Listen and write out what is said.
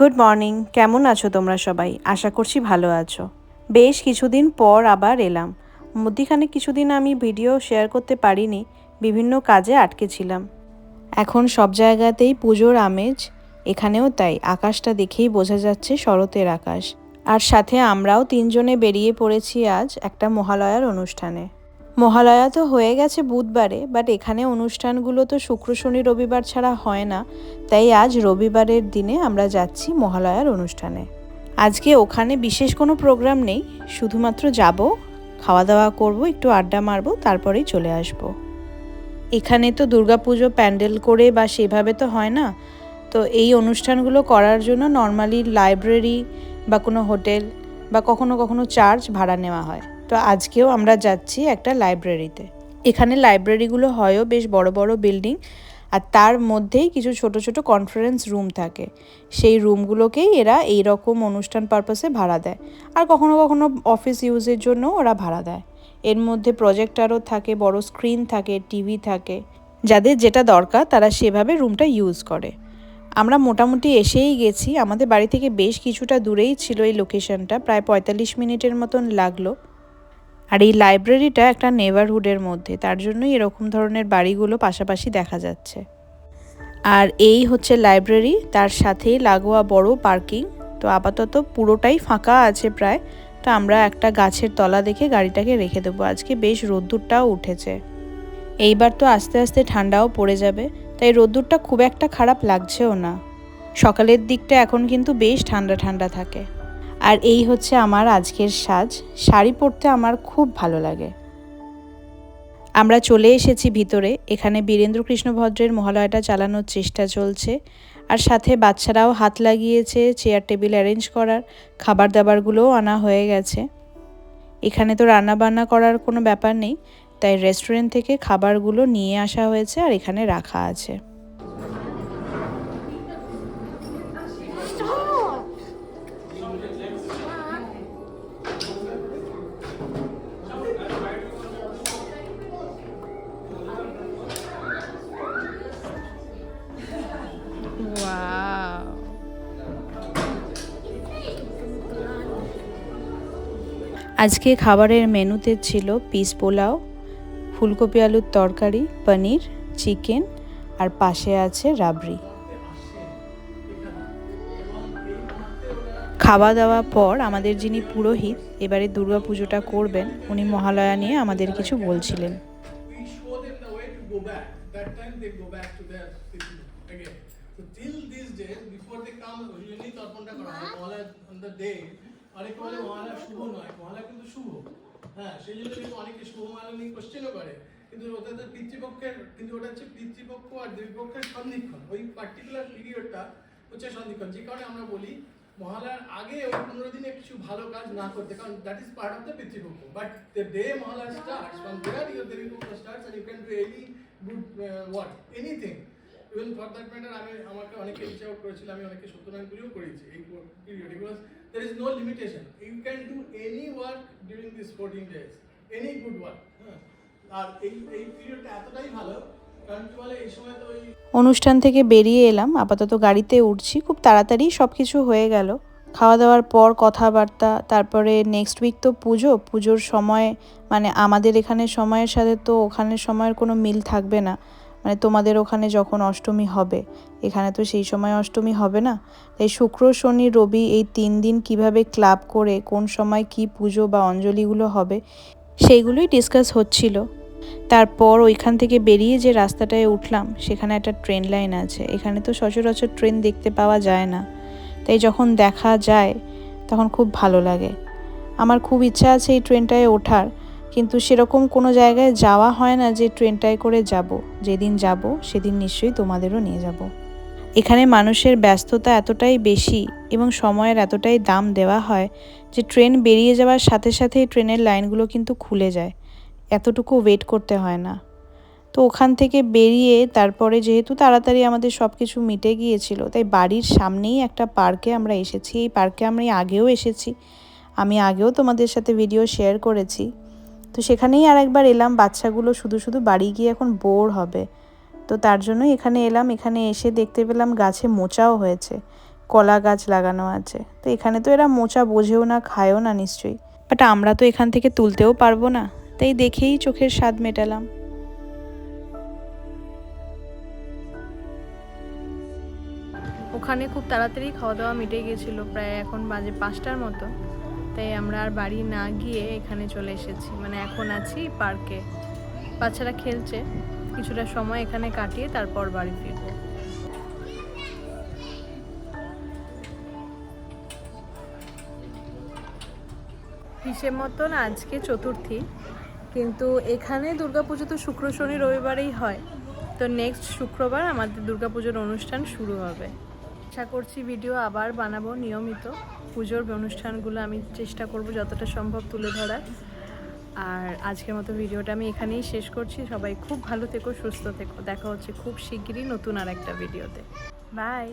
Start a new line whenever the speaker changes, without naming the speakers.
Good morning কেমন আছো তোমরা সবাই? আশা করছি ভালো আছো। বেশ কিছুদিন পর আবার এলাম। মধ্যিখানে কিছুদিন আমি ভিডিও শেয়ার করতে পারিনি, বিভিন্ন কাজে আটকে ছিলাম। এখন সব জায়গাতেই পুজোর আমেজ, এখানেও তাই, আকাশটা দেখেই বোঝা যাচ্ছে শরতের আকাশ। আর সাথে আমরাও তিনজনে বেরিয়ে পড়েছি আজ একটা মহালয়ার অনুষ্ঠানে। মহালয়া তো হয়ে গেছে বুধবারে বাট এখানে অনুষ্ঠানগুলো তো শুক্র, শনি, রবিবার ছাড়া হয় না। তাই আজ রবিবারের দিনে আমরা যাচ্ছি মহালয়ার অনুষ্ঠানে। আজকে ওখানে বিশেষ কোনো প্রোগ্রাম নেই, শুধুমাত্র যাব খাওয়া দাওয়া করব, একটু আড্ডা মারবো, তারপরেই চলে আসব। এখানে তো দুর্গাপুজো প্যান্ডেল করে বা সেভাবে তো হয় না। তো এই অনুষ্ঠানগুলো করার জন্য নর্মালি লাইব্রেরি বা কোনো হোটেল বা কখনো কখনো চার্চ ভাড়া নেওয়া হয়। তো আজকেও আমরা যাচ্ছি একটা লাইব্রেরিতে এখানে লাইব্রেরিগুলো হয়ও বেশ বড় বড় বিল্ডিং আর তার মধ্যেই কিছু ছোট ছোট কনফারেন্স রুম থাকে। সেই রুমগুলোকেই এরা এই রকম অনুষ্ঠান পারপাসে ভাড়া দেয়। আর কখনো কখনো অফিস ইউজের জন্য ওরা ভাড়া দেয়। এর মধ্যে প্রজেক্টারও থাকে, বড় স্ক্রিন থাকে টিভি থাকে। যাদের যেটা দরকার তারা সেভাবে রুমটা ইউজ করে। আমরা মোটামুটি এসেই গেছি। আমাদের বাড়ি থেকে বেশ কিছুটা দূরেই ছিল এই লোকেশনটা প্রায় পঁয়তাল্লিশ মিনিটের মতন লাগল। আর এই লাইব্রেরিটা একটা নেবারহুডের মধ্যে, তার জন্যই এরকম ধরনের বাড়িগুলো পাশাপাশি দেখা যাচ্ছে। আর এই হচ্ছে লাইব্রেরি তার সাথেই লাগোয়া বড় পার্কিং তো আপাতত পুরোটাই ফাঁকা আছে প্রায়। তো আমরা একটা গাছের তলা দেখে গাড়িটাকে রেখে দেবো। আজকে বেশ রোদ্দুরটাও উঠেছে। এইবার তো আস্তে আস্তে ঠান্ডাও পড়ে যাবে, তাই রোদ্দুরটা খুব একটা খারাপ লাগছেও না। সকালের দিকটা এখন কিন্তু বেশ ঠান্ডা ঠান্ডা থাকে। আর এই হচ্ছে আমার আজকের সাজ। শাড়ি পরতে আমার খুব ভালো লাগে। আমরা চলে এসেছি ভিতরে। এখানে বীরেন্দ্র কৃষ্ণ ভদ্রের মহালয়াটা চালানোর চেষ্টা চলছে। আর সাথে বাচ্চারাও হাত লাগিয়েছে, চেয়ার টেবিল অ্যারেঞ্জ করার খাবার দাবারগুলোও আনা হয়ে গেছে। এখানে তো রান্না বান্না করার কোনো ব্যাপার নেই, তাই রেস্টুরেন্ট থেকে খাবারগুলো নিয়ে আসা হয়েছে আর এখানে রাখা আছে। আজকে খাবারের মেনুতে ছিল পিস পোলাও ফুলকপি আলুর তরকারি পনির চিকেন আর পাশে আছে রাবড়ি। খাওয়া দাওয়া পর আমাদের যিনি পুরোহিত এবারে দুর্গা পুজোটা করবেন উনি মহালয়া নিয়ে আমাদের কিছু বলছিলেন।
Till these days, before they come, usually Mahalaya on the day অনেকে বলে মহালয়া শুভ নয়, মহালয়া কিন্তু শুভ। হ্যাঁ সেই জন্য কিন্তু অনেকে শুভ মহালয়া নিয়ে কোশ্চেনও করে। কিন্তু ওটা তো পিতৃপক্ষের, কিন্তু ওটা হচ্ছে পিতৃপক্ষ আর দেবীপক্ষের সন্ধিক্ষণ। ওই পার্টিকুলার পিরিয়ডটা হচ্ছে সন্ধিক্ষণ। যে কারণে আমরা বলি, মহালয়ার আগে ওই পনেরো দিনে কিছু ভালো কাজ না করতে, কারণ that is part of the Pitripaksha. But the day Mahalaya starts from there your Devipaksha starts and you can do any good what anything even for that matter আমি আমাকে অনেকে রিচ আউট করেছিল, আমি অনেকে সত্যনারায়ণ পুজোও করেছি এই period because there is no limitation you can do any work during this fourteen days any good work আর এই এই পিরিয়ডটা এতটাই ভালো
অনুষ্ঠান থেকে বেরিয়ে এলাম, আপাতত গাড়িতে উঠছি, খুব তাড়াতাড়ি সব কিছু হয়ে গেল। খাওয়া দাওয়ার পর কথাবার্তা, তারপরে নেক্সট উইক তো পুজো, পুজোর সময় মানে আমাদের এখানে সময়ের সাথে তো ওখানের সময়ের কোনো মিল থাকবে না। মানে তোমাদের ওখানে যখন অষ্টমী হবে, এখানে তো সেই সময় অষ্টমী হবে না? তাই শুক্র, শনি, রবি এই তিন দিন কীভাবে ক্লাব করে, কোন সময় কি পুজো বা অঞ্জলিগুলো হবে, সেইগুলোই ডিসকাস হচ্ছিল। তারপর ওইখান থেকে বেরিয়ে যে রাস্তাটায় উঠলাম, সেখানে একটা ট্রেন লাইন আছে। এখানে তো সচরাচর ট্রেন দেখতে পাওয়া যায় না। তাই যখন দেখা যায়, তখন খুব ভালো লাগে। আমার খুব ইচ্ছা আছে এই ট্রেনটায় ওঠার। কিন্তু সেরকম কোনো জায়গায় যাওয়া হয় না যে ট্রেনটায় করে যাব। যেদিন যাব, সেদিন নিশ্চয়ই তোমাদেরও নিয়ে যাব। এখানে মানুষের ব্যস্ততা এতটাই বেশি এবং সময়ের এতটাই দাম দেওয়া হয় যে ট্রেন বেরিয়ে যাওয়ার সাথে সাথে ট্রেনের লাইনগুলো কিন্তু খুলে যায়। এতটুকু ওয়েট করতে হয় না। তো ওখান থেকে বেরিয়ে তারপরে যেহেতু তাড়াতাড়ি আমাদের সব কিছু মিটে গিয়েছিল, তাই বাড়ির সামনেই একটা পার্কে আমরা এসেছি। এই পার্কে আমরা আগেও এসেছি। আমি আগেও তোমাদের সাথে ভিডিও শেয়ার করেছি। তো সেখানেই আর একবার এলাম, বাচ্চাগুলো শুধু শুধু বাড়ি গিয়ে এখন বোর হবে। তো তার জন্যই এখানে এলাম, এখানে এসে দেখতে পেলাম গাছে মোচাও হয়েছে,
কলা গাছ লাগানো আছে। তো এখানে তো এরা মোচা বোঝেও না, খায়ও না নিশ্চয়ই। বাট আমরা তো এখান থেকে তুলতেও পারব না, তাই দেখেই চোখের স্বাদ মেটালাম। ওখানে খুব তাড়াতাড়ি খাওয়া দাওয়া মিটে গিয়েছিল, প্রায় এখন বাজে পাঁচটার মতো। তাই আমরা আর বাড়ি না গিয়ে এখানে চলে এসেছি। মানে এখন আছি পার্কে বাচ্চারা খেলছে। কিছুটা সময় এখানে কাটিয়ে তারপর বাড়ি ফিরবো। হিসেব মতন আজকে চতুর্থী। কিন্তু এখানে দুর্গাপুজো তো শুক্র, শনি, রবিবারেই হয়। তো নেক্সট শুক্রবার আমাদের দুর্গাপুজোর অনুষ্ঠান শুরু হবে। আশা করছি ভিডিও আবার বানাবো নিয়মিত। পুজোর অনুষ্ঠানগুলো আমি চেষ্টা করব যতটা সম্ভব তুলে ধরার। আর আজকের মতো ভিডিওটা আমি এখানেই শেষ করছি। সবাই খুব ভালো থেকো, সুস্থ থেকো। দেখা হচ্ছে খুব শিগগিরই নতুন আর একটা ভিডিওতে। বাই!